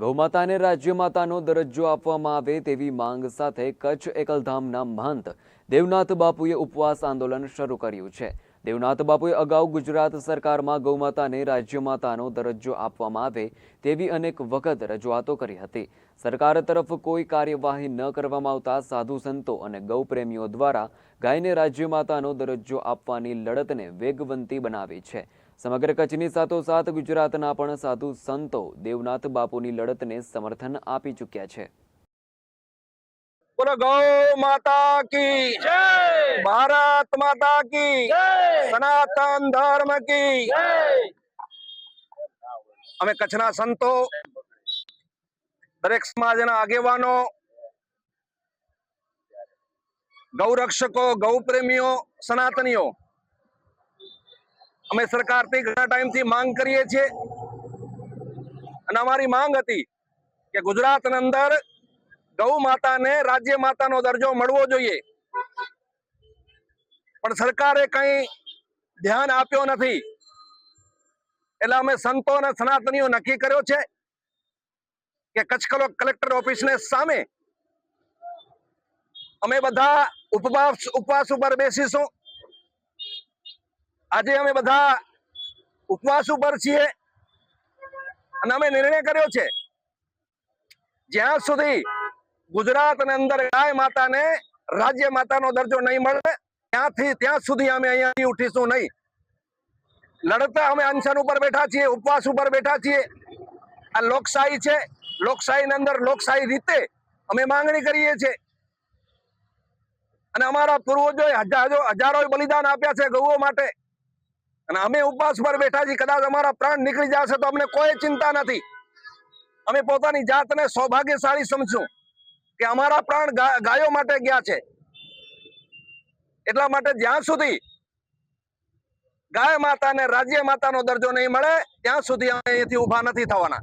ગૌમાતાને રાજ્યમાતાનો દરજ્જો આપવામાં આવે તેવી માંગ સાથે કચ્છ એકલધામના મહંત દેવનાથ બાપુએ ઉપવાસ આંદોલન શરૂ કર્યું છે. દેવનાથ બાપુએ અગાઉ ગુજરાત સરકારમાં ગૌમાતાને રાજ્યમાતાનો દરજ્જો આપવામાં આવે તેવી અનેક વખત રજૂઆતો કરી હતી. સરકાર તરફ કોઈ કાર્યવાહી ન કરવામાં આવતા સાધુ સંતો અને ગૌપ્રેમીઓ દ્વારા ગાયને રાજ્યમાતાનો દરજ્જો આપવાની લડતને વેગવંતી બનાવી છે. સમગ્ર કચ્છની સાથોસાથ ગુજરાતના પણ સાધુ સંતો દેવનાથ બાપુની લડતને સમર્થન આપી ચૂક્યા છે. બોલો ગૌ માતા કી. ભારત માતા કી. સનાતન ધર્મ કી. અમે કચ્છના સંતો દરેક સમાજના આગેવાનો ગૌરક્ષકો ગૌપ્રેમીઓ સનાતનીઓ અમે સરકારથી ઘણા ટાઈમથી માંગ કરીએ છીએ. અને અમારી માંગ હતી કે ગુજરાતની અંદર ગૌ માતાને રાજ્ય માતાનો દરજ્જો મળવો જોઈએ. પણ સરકારે કઈ ધ્યાન આપ્યો નથી. એટલે અમે સંતો અને સનાતનીઓ નક્કી કર્યો છે કે કચ્છ કલેક્ટર ઓફિસને સામે અમે બધા ઉપવાસ ઉપવાસ ઉપર બેસીશું. આજે અમે બધા ઉપવાસ ઉપર છીએ અને અમે નિર્ણય કર્યો છે. જ્યાં સુધી ગુજરાતની અંદર ગાય માતાને રાજ્ય માતાનો દરજ્જો નહીં મળે. ત્યાંથી ત્યાં સુધી અમે અહીંયાથી ઉઠીશું નહીં. લડતા અમે અનશન ઉપર બેઠા છીએ, ઉપવાસ ઉપર બેઠા છીએ. આ લોકશાહી છે. લોકશાહીની અંદર લોકશાહી રીતે અમે માંગણી કરીએ છીએ. અને અમારા પૂર્વજોએ હજારો હજારો બલિદાન આપ્યા છે ગૌઓ માટે. અને અમે ઉપવાસ પર બેઠા છીએ. કદાચ અમારા પ્રાણ નીકળી જશે તો અમને કોઈ ચિંતા નથી. અમે પોતાની જાતને સૌભાગ્યશાળી સમજશું. કે અમારા પ્રાણ ગાયો માટે ગયા છે. એટલા માટે જ્યાં સુધી ગાય માતાને રાજ્ય માતાનો દરજ્જો નહીં મળે, ત્યાં સુધી અમે અહીંથી ઊભા નથી થવાના.